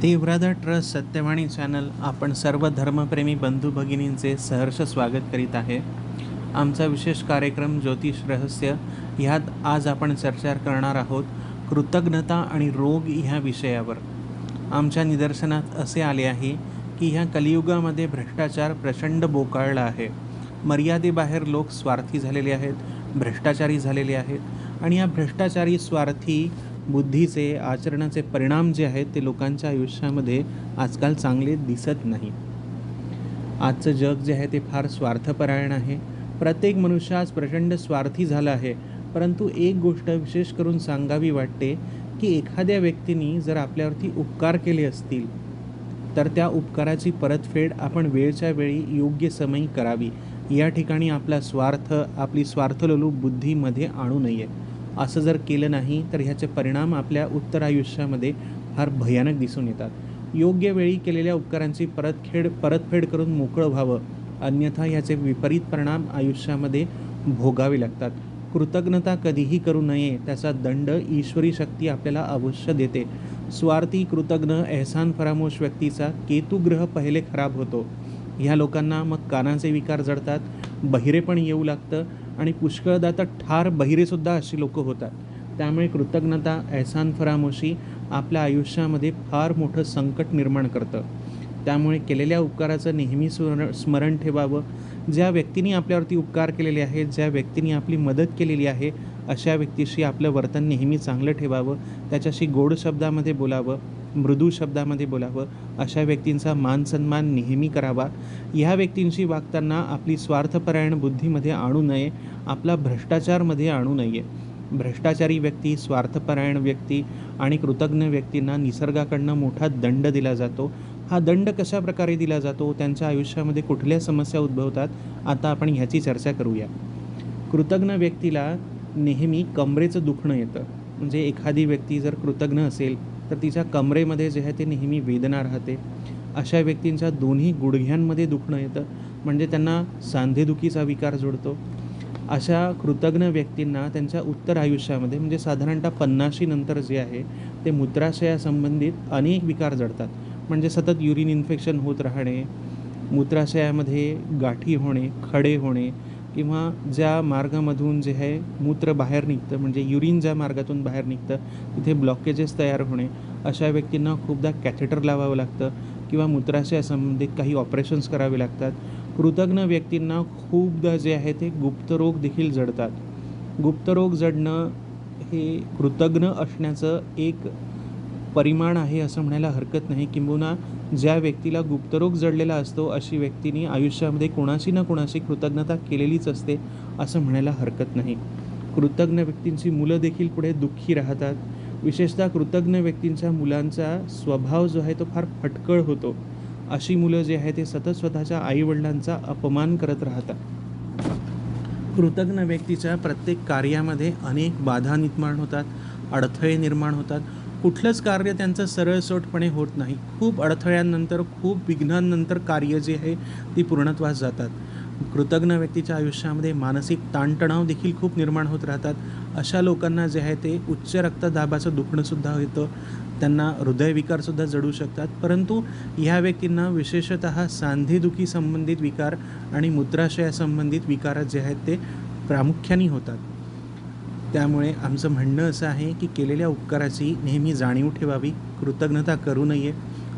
देवराधा trust Satyavani channel आपण सर्व धर्मप्रेमी बंधू भगिनींचे सहर्ष स्वागत करीत आहे. आमचा विशेष कार्यक्रम ज्योतिष रहस्य ह्यात आज आपण चर्चा करणार आहोत कृतज्ञता आणि रोग ह्या विषयावर. आमच्या निदर्शनात असे आले आहे की ह्या कलियुगामध्ये भ्रष्टाचार प्रचंड बोकाळला आहे. मर्यादेबाहेर लोक स्वार्थी झालेले आहेत भ्रष्टाचारी झालेले आहेत आणि या भ्रष्टाचारी स्वार्थी बुद्धीचे आचरणाचे परिणाम जे आहेत ते लोकांच्या आयुष्यामध्ये आजकाल चांगले दिसत नाही. आजचं जग जे आहे ते फार स्वार्थपरायण आहे. प्रत्येक मनुष्य आज प्रचंड स्वार्थी झाला आहे. परंतु एक गोष्ट विशेष करून सांगावी वाटते की एखाद्या व्यक्तीने जर आपल्यावरती उपकार केले असतील तर त्या उपकाराची परतफेड आपण वेळच्या वेळी योग्य समयी करावी. या ठिकाणी आपला स्वार्थ आपली स्वार्थलोलू बुद्धीमध्ये आणू नये. असं जर केलं नाही तर ह्याचे परिणाम आपल्या उत्तर आयुष्यामध्ये फार भयानक दिसून येतात. योग्य वेळी केलेल्या उपकारांची परतखेड परतफेड करून मोकळं व्हावं अन्यथा ह्याचे विपरीत परिणाम आयुष्यामध्ये भोगावे लागतात. कृतज्ञता कधीही करू नये त्याचा दंड ईश्वरी शक्ती आपल्याला अवश्य देते. स्वार्थी कृतज्ञ एहसान फरामोश व्यक्तीचा केतुग्रह पहिले खराब होतो. ह्या लोकांना मग कानाचे विकार जडतात बहिरे पण येऊ लागतं आणि पुष्कळदा तर ठार बहिरेसुद्धा अशी लोकं होतात. त्यामुळे कृतज्ञता एहसान फरामोशी आपल्या आयुष्यामध्ये फार मोठं संकट निर्माण करतं. त्यामुळे केलेल्या उपकाराचं नेहमी स्मरण स्मरण ठेवावं. ज्या व्यक्तीने आपल्यावरती उपकार केलेले आहेत ज्या व्यक्तीने आपली मदत केलेली आहे अशा व्यक्तीशी आपलं वर्तन नेहमी चांगलं ठेवावं. त्याच्याशी गोड शब्दामध्ये बोलावं. मृदू शब्दामध्ये बोलावं अशा व्यक्तींचा मान सन्मान नेहमी करावा. ह्या व्यक्तींशी वागताना आपली स्वार्थपरायण बुद्धीमध्ये आणू नये आपला भ्रष्टाचारमध्ये आणू नये. भ्रष्टाचारी व्यक्ती स्वार्थपरायण व्यक्ती आणि कृतज्ञ व्यक्तींना निसर्गाकडनं मोठा दंड दिला जातो. हा दंड कशा प्रकारे दिला जातो? त्यांच्या आयुष्यामध्ये कुठल्या समस्या उद्भवतात? आता आपण ह्याची चर्चा करूया. कृतज्ञ व्यक्तीला नेहमी कमरेचं दुखणं येतं. म्हणजे एखादी व्यक्ती जर कृतज्ञ असेल तर तिच्या कमरेमध्ये जे आहे ते नेहमी वेदना राहते. अशा व्यक्तींच्या दोन्ही गुडघ्यांमध्ये दुखणं येतं. म्हणजे त्यांना सांधेदुखीचा विकार जोडतो. अशा कृतज्ञ व्यक्तींना त्यांच्या उत्तर आयुष्यामध्ये म्हणजे साधारणतः पन्नाशी नंतर जे आहे ते मूत्राशयासंबंधित अनेक विकार जडतात. म्हणजे सतत युरिन इन्फेक्शन होत राहणे मूत्राशयामध्ये गाठी होणे खडे होणे किंवा ज्या मार्गामधून जे आहे मूत्र बाहेर निघतं म्हणजे युरिन ज्या मार्गातून बाहेर निघतं तिथे ब्लॉकेजेस तयार होणे अशा व्यक्तींना खूपदा कॅथेटर लावावं लागतं किंवा मूत्राशयासंबंधित काही ऑपरेशन्स करावे लागतात. कृतज्ञ व्यक्तींना खूपदा जे आहे ते गुप्तरोग देखील जडतात. गुप्तरोग जडणं हे कृतज्ञ असण्याचं एक परिमाण आहे असं म्हणायला हरकत नाही. किंबहुना ज्या व्यक्तीला गुप्तरोग जडलेला असतो अशी व्यक्तीने आयुष्यामध्ये कोणाशी ना कोणाशी कृतज्ञता केलेलीच असते असं म्हणायला हरकत नाही. कृतज्ञ व्यक्तींची मुलं देखील पुढे दुःखी राहतात. विशेषतः कृतज्ञ व्यक्तींच्या मुलांचा स्वभाव जो आहे तो फार फटकळ होतो. अशी मुलं जे आहे ते सतत स्वतःच्या आईवडिलांचा अपमान करत राहतात. कृतज्ञ व्यक्तीच्या प्रत्येक कार्यामध्ये अनेक बाधा निर्माण होतात अडथळे निर्माण होतात. कुठलंच कार्य त्यांचं सरळसोटपणे होत नाही. खूप अडथळ्यांनंतर खूप विघ्नांनंतर कार्य जे आहे ती पूर्णत्वास जातात. कृतज्ञ व्यक्तीच्या आयुष्यामध्ये मानसिक ताणतणाव देखील खूप निर्माण होत राहतात. अशा लोकांना जे आहे ते उच्च रक्तदाबाचं दुखणंसुद्धा होतं. त्यांना हृदयविकारसुद्धा जडू शकतात. परंतु ह्या व्यक्तींना विशेषतः सांधेदुखी संबंधित विकार आणि मूत्राशयासंबंधित विकार जे आहेत ते प्रामुख्याने होतात. त्यामुळे आमचं म्हणणं असं आहे की केलेल्या उपकाराची नेहमी जाणीव ठेवावी कृतज्ञता करू नये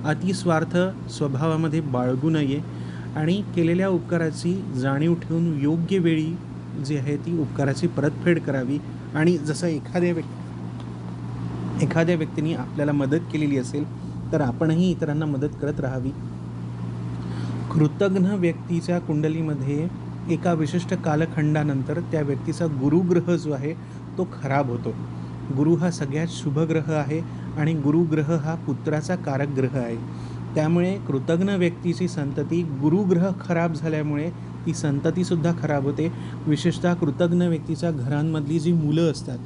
अतिस्वार्थ स्वभावामध्ये बाळगू नये आणि केलेल्या उपकाराची जाणीव ठेवून योग्य वेळी जी आहे ती उपकाराची परतफेड करावी. आणि जसं एखाद्या व्यक्ती एखाद्या व्यक्तीने आपल्याला मदत केलेली असेल तर आपणही इतरांना मदत करत राहावी. कृतज्ञ व्यक्तीच्या कुंडलीमध्ये एका विशिष्ट कालखंडानंतर त्या व्यक्तीचा गुरुग्रह जो आहे तो खराब होतो. गुरु हा सगळ्यात शुभ ग्रह आहे आणि गुरुग्रह हा पुत्राचा कारक ग्रह आहे. त्यामुळे कृतज्ञ व्यक्तीची संतती गुरुग्रह खराब झाल्यामुळे ती संततीसुद्धा खराब होते. विशेषतः कृतज्ञ व्यक्तीच्या घरांमधली जी मुलं असतात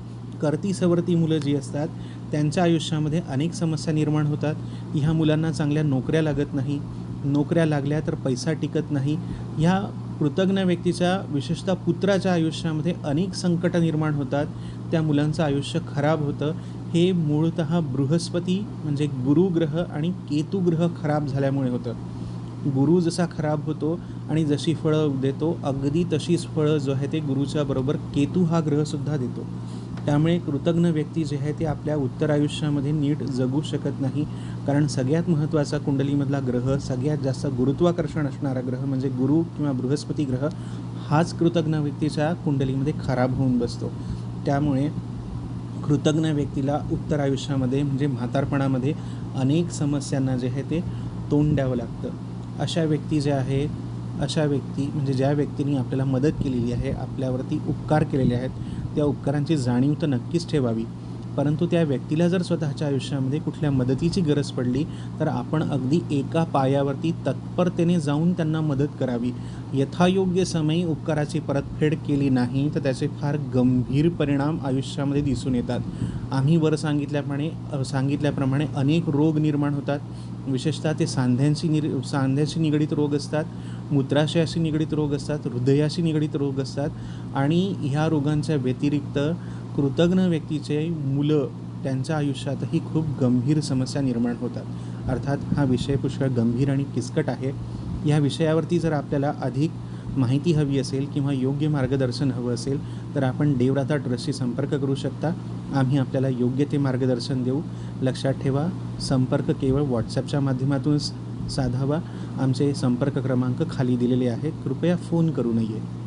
करती सवरती मुलं जी असतात त्यांच्या आयुष्यामध्ये अनेक समस्या निर्माण होतात. ह्या मुलांना चांगल्या नोकऱ्या लागत नाही. नोकऱ्या लागल्या तर पैसा टिकत नाही. ह्या कृतज्ञ व्यक्तीच्या विशेषतः पुत्राच्या आयुष्यामध्ये अनेक संकटं निर्माण होतात. त्या मुलांचं आयुष्य खराब होतं. हे मूळतः बृहस्पती म्हणजे गुरुग्रह आणि केतुग्रह खराब झाल्यामुळे होतं. गुरु जसा खराब होतो आणि जशी फळं देतो अगदी तशीच फळं जो आहे ते गुरुच्या बरोबर केतू हा ग्रहसुद्धा देतो. त्यामुळे कृतज्ञ व्यक्ती जे आहे ते आपल्या उत्तर आयुष्यामध्ये नीट जगू शकत नाही. कारण सगळ्यात महत्त्वाचा कुंडलीमधला ग्रह सगळ्यात जास्त गुरुत्वाकर्षण असणारा ग्रह म्हणजे गुरु किंवा बृहस्पती ग्रह हाच कृतज्ञ व्यक्तीच्या कुंडलीमध्ये खराब होऊन बसतो. त्यामुळे कृतज्ञ व्यक्तीला उत्तर आयुष्यामध्ये म्हणजे म्हातारपणामध्ये अनेक समस्यांना जे आहे ते तोंड द्यावं लागतं. अशा व्यक्ती जे आहे अशा व्यक्ती म्हणजे ज्या व्यक्तींनी आपल्याला मदत केलेली आहे आपल्यावरती उपकार केलेले आहेत त्या उपकारांची जाणीव तर नक्कीच ठेवावी. परंतु त्या व्यक्तीला जर स्वतःच्या आयुष्यामध्ये कुठल्या मदतीची गरज पडली तर आपण अगदी एका पायावरती तत्परतेने जाऊन त्यांना मदत करावी. यथायोग्य समयी उपकाराची परतफेड केली नाही तर त्याचे फार गंभीर परिणाम आयुष्यामध्ये दिसून येतात. आम्ही वर सांगितल्याप्रमाणे सांगितल्याप्रमाणे अनेक रोग निर्माण होतात. विशेषतः ते सांध्यांशी निर सांध्याशी निगडीत रोग असतात मूत्राशयाशी निगडीत रोग असतात हृदयाशी निगडीत रोग असतात आणि ह्या रोगांच्या व्यतिरिक्त कृतज्ञ व्यक्तीचे मुलं त्यांच्या आयुष्यातही खूप गंभीर समस्या निर्माण होतात. अर्थात हा विषय पुष्कळ गंभीर आणि किचकट आहे. या विषयावरती जर आपल्याला अधिक माहिती हवी असेल किंवा योग्य मार्गदर्शन हवं असेल तर आपण देवराता ट्रस्टशी संपर्क करू शकता. आम्ही आपल्याला योग्य ते मार्गदर्शन देऊ. लक्षात ठेवा संपर्क केवळ व्हॉट्सॲपच्या माध्यमातून साधावा. आमचे संपर्क क्रमांक खाली दिलेले आहेत कृपया फोन करू नये.